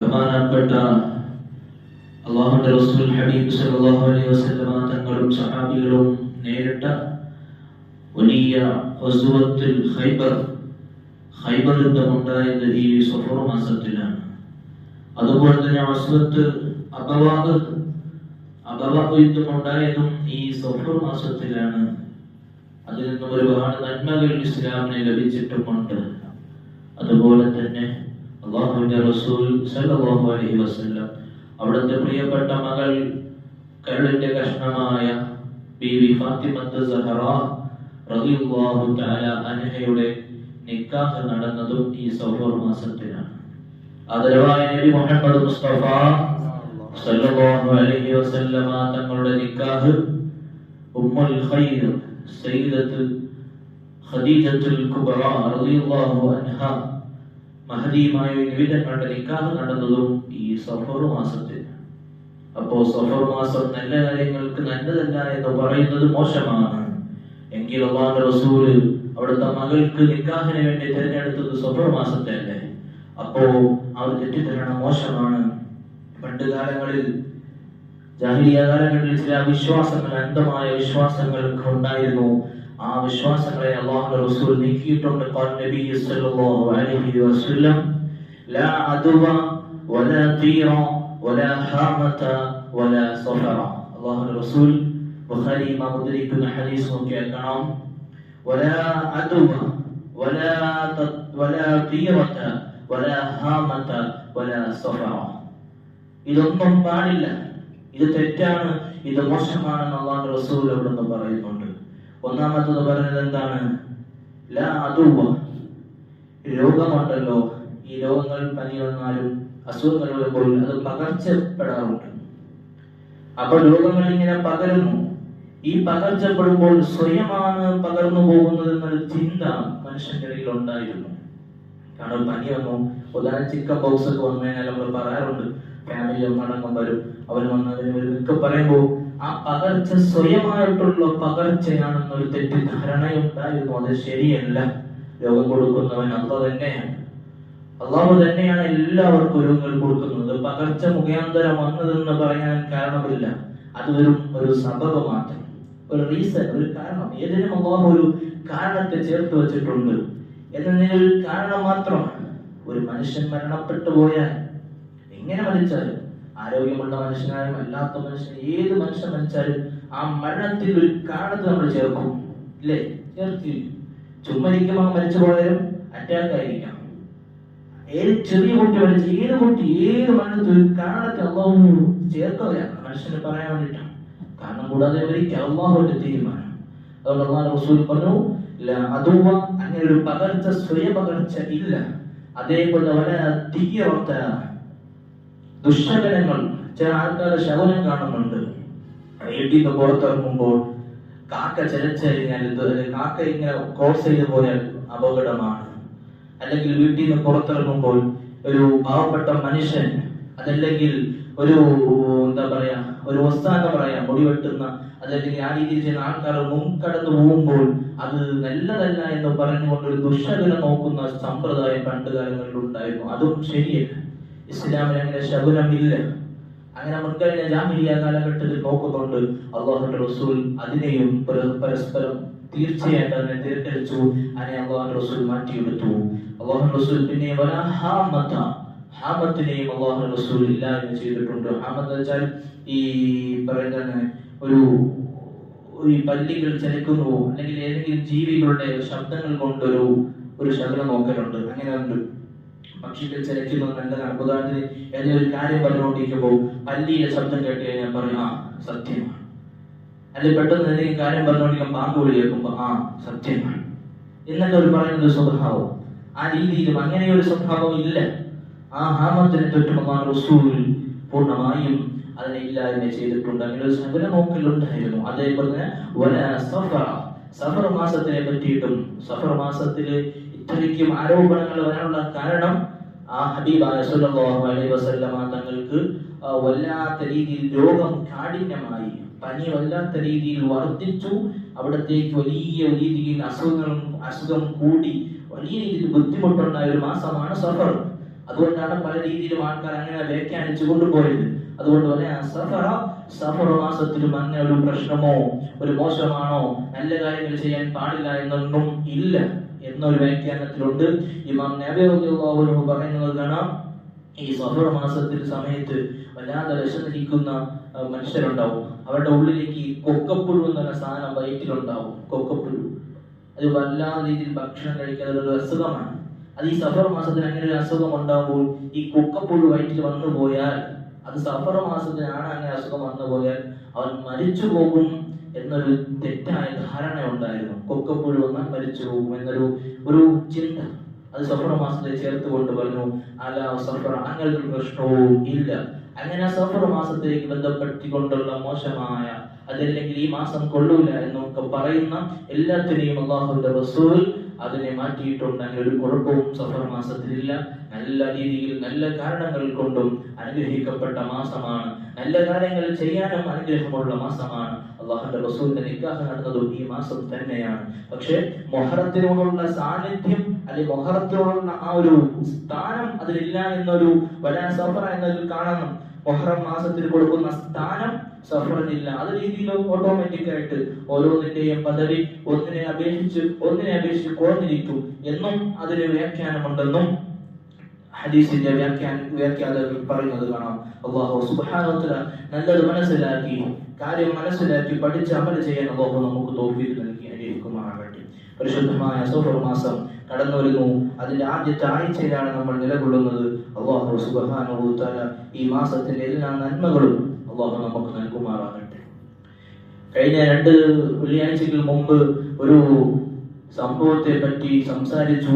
ബഹുമാനപ്പെട്ട അള്ളാഹുന്റെ റസൂൽ ഹബീബ് സല്ലല്ലാഹു അലൈഹി വസല്ലമ തങ്ങളും സഹാബികളും നേരിട്ട വലിയ വസുവത്തുൽ ഖൈബർ ഖൈബർ യുദ്ധമുണ്ടായത് ഈ സഫർ മാസത്തിലാണ്. അതുപോലെ തന്നെ വസുവത്ത് അബവാദ് അബവാദ് യുദ്ധമുണ്ടായതും ഈ സഫർ മാസത്തിലാണ്. അതിൽ നിന്നും ഒരുപാട് നന്മകൾ ഇസ്ലാമിന് ലഭിച്ചിട്ടുമുണ്ട്. അതുപോലെ തന്നെ അള്ളാഹുവിന്റെ റസൂൽ സല്ലല്ലാഹു അലൈഹി വസല്ലം അവിടുത്തെ പ്രിയപ്പെട്ട മകൾ കരളിന്റെ കഷ്ണമായ ബീവി ഫാത്തിമത്ത് സഹറ റളിയല്ലാഹു തആല അൻഹയുടെ നിക്കാഹ് നടന്നതും ഈ സഫർ മാസത്തിലാണ്. ആദരവായ നബി മുഹമ്മദ് മുസ്തഫ സല്ലല്ലാഹു അലൈഹി വസല്ലമ തങ്ങളുടെ നിക്കാഹ് ഉമ്മുൽ ഖൈർ സയ്യിദത്ത് ഖദീജത്തുൽ കുബ്ര റളിയല്ലാഹു അൻഹ മഹദിയുമായ നിവിധങ്ങളുടെ നിക്കാഹ് നടന്നതും ഈ സഫർ മാസത്തിൽ. അപ്പോ സഫർ മാസം നല്ല കാര്യങ്ങൾക്ക് നല്ലതല്ല എന്ന് പറയുന്നത് മോശമാണ്. എങ്കിൽ അള്ളാഹുന്റെ റസൂൽ അവിടുത്തെ മകൾക്ക് നിക്കാഹിന് വേണ്ടി തിരഞ്ഞെടുത്തത് സഫർ മാസത്തെ അല്ലേ അപ്പോ അവർ തെറ്റിദ്ധരണ മോശമാണ്. പണ്ട് കാലങ്ങളിൽ ജാഹിലിയ കാലങ്ങളിൽ ചില വിശ്വാസങ്ങൾ അന്ധമായ വിശ്വാസങ്ങൾ ഉണ്ടായിരുന്നു. ആ വിശ്വാസങ്ങളെ അള്ളാഹു റസൂൽ നീക്കിയിട്ടുണ്ട് ഖാൻ നബി സല്ലല്ലാഹു അലൈഹി വസല്ലം ലാ അദവ വലാ തീറ വലാ ഹാമത വലാ സഫറ. അള്ളാഹു റസൂൽ ബുഖാരി ഇമാം ഉദ്ധരിക്കുന്ന ഹദീസ് നോക്കിയാൽ കാണാം വലാ അദവ വലാ വലാ തീറത വലാ ഹാമത വലാ സഫറ. ഇതൊന്നും പാടില്ല. ഇത് തെറ്റാണ്. ഇത് മോശമാണെന്ന് അള്ളാഹു റസൂൽ അവിടുന്ന് പറയുന്നുണ്ട്. ഒന്നാമത്തത് പറഞ്ഞത് എന്താണ്? ലാ രോഗമുണ്ടല്ലോ. ഈ രോഗങ്ങൾ പനി വന്നാലും അസുഖങ്ങൾ വരുമ്പോൾ അത് പകർച്ചപ്പെടാറുണ്ട്. അപ്പൊ രോഗങ്ങൾ ഇങ്ങനെ പകരുന്നു. ഈ പകർച്ചപ്പെടുമ്പോൾ സ്വയമാണ് പകർന്നു പോകുന്നത് എന്നൊരു ചിന്ത മനുഷ്യന്റെ ഇടയിൽ ഉണ്ടായിരുന്നു. കാരണം പനി വന്നു. ഉദാഹരണം ചിക്കൻ ബോക്സ് ഒക്കെ വന്നു കഴിഞ്ഞാൽ നമ്മൾ പറയാറുണ്ട് ഫാമിലി ഒന്നടങ്കം വരും. അവർ വന്നതിന് ഒക്കെ പറയുമ്പോൾ ആ പകർച്ച സ്വയമായിട്ടുള്ള പകർച്ചയാണെന്നൊരു തെറ്റിദ്ധാരണയുണ്ടായിരുന്നു അത് ശരിയല്ല. രോഗം കൊടുക്കുന്നവൻ അല്ല തന്നെയാണ്. അള്ളാഹു തന്നെയാണ് എല്ലാവർക്കും രോഗങ്ങൾ കൊടുക്കുന്നത്. പകർച്ച മുഖാന്തരം വന്നതെന്ന് പറയാൻ കാരണമില്ല. അത് വെറും ഒരു സബബ് മാത്രം. ഒരു റീസൺ ഒരു കാരണം. ഏതിനും അള്ളാഹു ഒരു കാരണത്തെ ചേർത്ത് വെച്ചിട്ടുണ്ട്. എന്നതിന് കാരണം മാത്രമാണ്. ഒരു മനുഷ്യൻ മരണപ്പെട്ടു പോയാൽ എങ്ങനെ മരിച്ചാലും ആരോഗ്യമുള്ള മനുഷ്യനായാലും അല്ലാത്ത മനുഷ്യൻ ഏത് മനുഷ്യൻ മരിച്ചാലും ആ മരണത്തിൽ ഒരു കാരണത്ത് നമ്മൾ ചേർക്കും. ഇല്ലേ? ചേർത്തി ചുമ്മരിക്കുമ്പോൾ മരിച്ചു പോയാലും അറ്റാക്ക് ആയിരിക്കാം. ഏത് ചെറിയ കുട്ടി മരിച്ച ഏത് കുട്ടി ഏത് മരണത്തിൽ ഒരു കാരണത്തെ അള്ളാഹു ചേർക്കുകയാണ് മനുഷ്യന് പറയാൻ വേണ്ടിയിട്ടാണ്. കാരണം കൂടാതെ മരിക്കുക അള്ളാഹുവിന്റെ തീരുമാനം. അതുകൊണ്ട് അള്ളാഹു റസൂൽ പറഞ്ഞു അതുവ അങ്ങനെ ഒരു പകർച്ച സ്വയ പകർച്ച ഇല്ല. അതേപോലെ വളരെ തീയോർത്ത ദുഷ്ടകരങ്ങൾ ചില ആൾക്കാർ ശകുനം കാണുന്നുണ്ട്. വീട്ടിൽ നിന്ന് പുറത്തിറങ്ങുമ്പോൾ കാക്ക ചലച്ചരിഞ്ഞാൽ കാക്ക ഇങ്ങനെ ക്രോസ് ചെയ്ത് പോയാൽ അപകടമാണ്. അല്ലെങ്കിൽ വീട്ടിൽ നിന്ന് പുറത്തിറങ്ങുമ്പോൾ ഒരു പാവപ്പെട്ട മനുഷ്യൻ അതല്ലെങ്കിൽ ഒരു എന്താ പറയാ ഒരു വസ്താന്ന് പറയാ മുടിവെട്ടുന്ന അതല്ലെങ്കിൽ ആ രീതിയിൽ ചെയ്യുന്ന ആൾക്കാർ മുൻകടന്നു പോകുമ്പോൾ അത് നല്ലതല്ല എന്ന് പറഞ്ഞുകൊണ്ട് ഒരു ദുഷ്ടകരം നോക്കുന്ന സമ്പ്രദായം പണ്ട് കാലങ്ങളിൽ ഉണ്ടായിരുന്നു. അതും ശരിയല്ല. ഇസ്ലാമിൽ അങ്ങനെ ശകുനമില്ല അങ്ങനെ മുൻകഴിഞ്ഞ ജാമിലിയ കാലഘട്ടത്തിൽ നോക്കുന്നുണ്ട്. അള്ളാഹുന്റെ റസൂൽ അതിനെയും പര- പരസ്പരം തീർച്ചയായിട്ടും അതിനെ തിരഞ്ഞെടുത്തു അതിനെ അള്ളാഹു റസൂൽ മാറ്റിയെടുത്തു. അള്ളാഹു റസൂൽ പിന്നെ ഹാമത്ത ഹാമത്തിനെയും അള്ളാഹു റസൂൽ ഇല്ലായ്മ ചെയ്തിട്ടുണ്ട്. ഹാമത്ത് വെച്ചാൽ ഈ പറയുന്ന ഒരു ഈ പല്ലികൾ ചലിക്കുന്നു. അല്ലെങ്കിൽ ഏതെങ്കിലും ജീവികളുടെ ശബ്ദങ്ങൾ കൊണ്ടൊരു ഒരു ശകലം നോക്കലുണ്ട്. അങ്ങനെ ഉണ്ട്. പക്ഷികൾ ചലിക്കുന്നത് നല്ലതാണ് ഉദാഹരണത്തിന് എന്നൊരു ഒരു കാര്യം പറഞ്ഞുകൊണ്ടിരിക്കുമ്പോൾ പല്ലിയുടെ ശബ്ദം കേട്ട് കഴിഞ്ഞാൽ പറയും ആ സത്യമാണ്. അല്ലെങ്കിൽ പെട്ടെന്ന് എന്തെങ്കിലും കാര്യം പറഞ്ഞുകൊണ്ടിരിക്കും പാമ്പ് വിളി കേൾക്കുമ്പോൾ ആ സത്യമാണ്. എന്നൊക്കെ അവർ പറയുന്ന സ്വഭാവം. ആ രീതിയിലും അങ്ങനെ ഒരു സ്വഭാവം ഇല്ല. ആ ഹാമത്തിനെ തൊട്ടുമാണ് റസൂൽ പൂർണമായും അതിനെ ഇല്ലായ്മ ചെയ്തിട്ടുണ്ട്. അങ്ങനെ ഒരു സകല നോക്കലുണ്ടായിരുന്നു. അതേപോലെ തന്നെ വല സഫർ മാസത്തിനെ പറ്റിയിട്ടും സഫർ മാസത്തിൽ ഇത്രയ്ക്കും ആരോപണങ്ങൾ വരാനുള്ള കാരണം ആ സല്ലല്ലാഹു അലൈഹി വസല്ലമ തങ്ങൾക്ക് വല്ലാത്ത രീതിയിൽ രോഗം കാഠിന്യമായി പനി വല്ലാത്ത രീതിയിൽ വർദ്ധിച്ചു. അവിടത്തേക്ക് വലിയ രീതിയിൽ അസുഖങ്ങളും അസുഖം കൂടി വലിയ രീതിയിൽ ബുദ്ധിമുട്ടുണ്ടായ ഒരു മാസമാണ് സഫർ. അതുകൊണ്ടാണ് പല രീതിയിലും ആൾക്കാർ അങ്ങനെ വ്യാഖ്യാനിച്ചു കൊണ്ടുപോയത്. അതുകൊണ്ട് തന്നെ സഫറ സഫറ മാസത്തിലും അങ്ങനെ ഒരു പ്രശ്നമോ ഒരു മോശമാണോ നല്ല കാര്യങ്ങൾ ചെയ്യാൻ പാടില്ല എന്നൊന്നും ഇല്ല. എന്നൊരു വ്യാഖ്യാനത്തിലുണ്ട്. ഇമാം നബി അലൈഹി അൻഹു പറയുന്നത് കാണാം ഈ സഫർ മാസത്തിൽ സമയത്ത് വല്ലാതെ വിശന്നിരിക്കുന്ന മനുഷ്യരുണ്ടാവും. അവരുടെ ഉള്ളിലേക്ക് കൊക്കപ്പുഴു എന്ന സാധനം വയറ്റിലുണ്ടാവും. കൊക്കപ്പുഴു. അത് വല്ലാത്ത രീതിയിൽ ഭക്ഷണം കഴിക്കാതെ ഒരു അസുഖമാണ്. അത് ഈ സഫർ മാസത്തിൽ അങ്ങനെ ഒരു അസുഖം ഉണ്ടാകുമ്പോൾ ഈ കൊക്കപ്പുഴു വയറ്റിൽ വന്നു പോയാൽ അത് സഫർ മാസത്തിലാണ് അങ്ങനെ അസുഖം വന്നു പോയാൽ അവൻ മരിച്ചു പോകും എന്നൊരു തെറ്റായ ധാരണ ഉണ്ടായിരുന്നു. കൊക്കപ്പുഴു വന്നാൽ മരിച്ചു പോകും എന്നൊരു ഒരു ചിന്ത. അത് സഫർ മാസത്തെ ചേർത്ത് കൊണ്ട് പറഞ്ഞു അല സഫർ അങ്ങനത്തെ ഒരു പ്രശ്നവും ഇല്ല. അങ്ങനെ സഫർ മാസത്തേക്ക് ബന്ധപ്പെടുത്തിക്കൊണ്ടുള്ള മോശമായ അതല്ലെങ്കിൽ ഈ മാസം കൊള്ളൂല എന്നൊക്കെ പറയുന്ന എല്ലാത്തിനെയും അള്ളാഹുവിന്റെ റസൂൽ അതിനെ മാറ്റിയിട്ടുണ്ട്. അങ്ങനെ ഒരു കുഴപ്പവും സഫർ മാസത്തിലില്ല. നല്ല രീതിയിൽ നല്ല കാരണങ്ങൾ കൊണ്ടും അനുഗ്രഹിക്കപ്പെട്ട മാസമാണ്. നല്ല കാര്യങ്ങൾ ചെയ്യാനും അനുഗ്രഹമുള്ള മാസമാണ്. അള്ളാഹുന്റെ റസൂലിന്റെ നിക്കാഹ് നടന്നതും ഈ മാസം തന്നെയാണ്. പക്ഷെ മൊഹറത്തിനോടുള്ള സാന്നിധ്യം അല്ലെങ്കിൽ മൊഹറത്തിനോടുള്ള ആ ഒരു സ്ഥാനം അതിലില്ല എന്നൊരു വലാ സഫറ എന്നതിൽ കാണണം. മൊഹറം മാസത്തിൽ കൊടുക്കുന്ന സ്ഥാനം സഫറിനില്ല. അത് രീതിയിലും ഓട്ടോമാറ്റിക് ആയിട്ട് ഓരോന്നിന്റെയും പദവി ഒന്നിനെ അപേക്ഷിച്ച് ഒന്നിനെ അപേക്ഷിച്ച് കുറഞ്ഞിരിക്കും എന്നും അതിന് വ്യാഖ്യാനമുണ്ടെന്നും ഹദീസിന്റെ വ്യാഖ്യാന വ്യാഖ്യാതകൾ പറയുന്നത് കാണാം. അള്ളാഹു സുബാനോത്തര നല്ലത് മനസ്സിലാക്കി കാര്യം മനസ്സിലാക്കി പഠിച്ച് അമൽ ചെയ്യാൻ അള്ളാഹു നമുക്ക് തോഫീൽ നൽകി അനുഗ്രഹിക്കുമാറാകട്ടെ. പരിശുദ്ധമായ സഫർ മാസം കടന്നു വരുന്നു. അതിന്റെ ആദ്യത്തെ ആഴ്ചയിലാണ് നമ്മൾ നിലകൊള്ളുന്നത്. അള്ളാഹു തആല ഈ മാസത്തിന്റെ എല്ലാ നന്മകളും അള്ളാഹു നമുക്ക് നൽകുമാറാകട്ടെ. കഴിഞ്ഞ രണ്ട് വെള്ളിയാഴ്ചകൾ മുമ്പ് ഒരു സംഭവത്തെ പറ്റി സംസാരിച്ചു